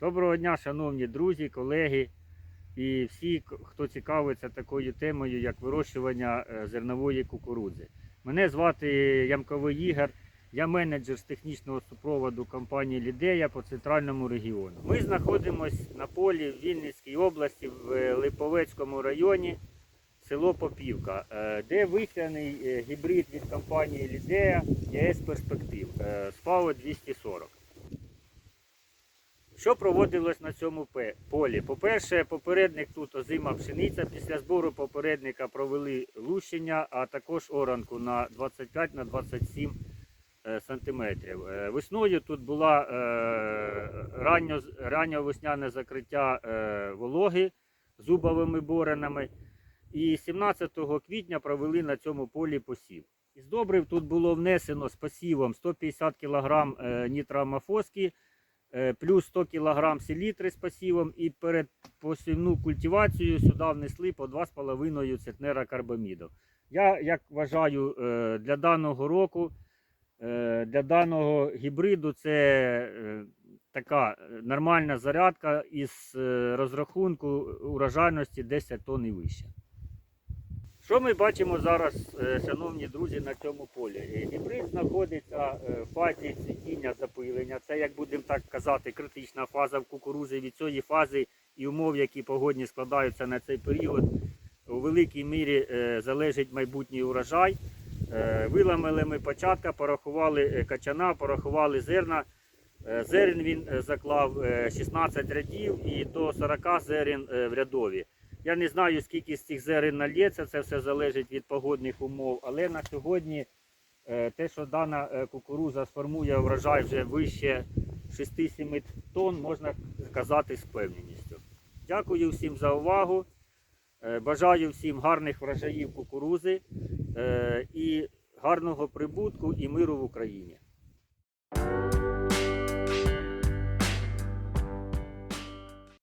Доброго дня, шановні друзі, колеги і всі, хто цікавиться такою темою, як вирощування е, зернової кукурудзи. Мене звати Ямковий Ігор, я менеджер з технічного супроводу компанії Лідея по центральному регіону. Ми знаходимося на полі в Вінницькій області, в е, Липовецькому районі, село Попівка, е, де висяний е, гібрид від компанії Лідея ЄС Перспектив з ФАО 240. Що проводилось на цьому полі? По-перше, попередник тут озима пшениця. Після збору попередника провели лущення, а також оранку на 25 на 27 е. Е, Весною тут була е, ранньо, ранньовесняне закриття вологи зубовими боренами. І 17 квітня провели на цьому полі посів. Із добрив тут було внесено з посівом 150 кг нітроамофоски, е, плюс 100 кг селітри з посівом і перед посівну культивацією сюди внесли по 2,5 центнера карбаміду. Я як вважаю, е, для даного року, е, для даного гібриду це е, така е, нормальна зарядка із е, розрахунку урожайності 10 тонн і вище. Що ми бачимо зараз, е, шановні друзі, на цьому полі? Е, Гібрид знаходиться е, в фазі цвітіння запилення. Це, як будемо так казати, критична фаза в кукурузі. Від цієї фази і умов, які погодні складаються на цей період, у великій мірі залежить майбутній урожай. Виламали ми початка, порахували качана, порахували зерна. Зерен він заклав е, 16 рядів і до 40 зерен в рядові. Я не знаю, скільки з цих зерен нальється, це все залежить від погодних умов. Але на сьогодні е, те, що дана е, кукуруза сформує врожай вже вище 6-7 тонн, можна сказати з певненістю. Дякую всім за увагу. Е, Бажаю всім гарних врожаїв кукурузи і гарного прибутку і миру в Україні.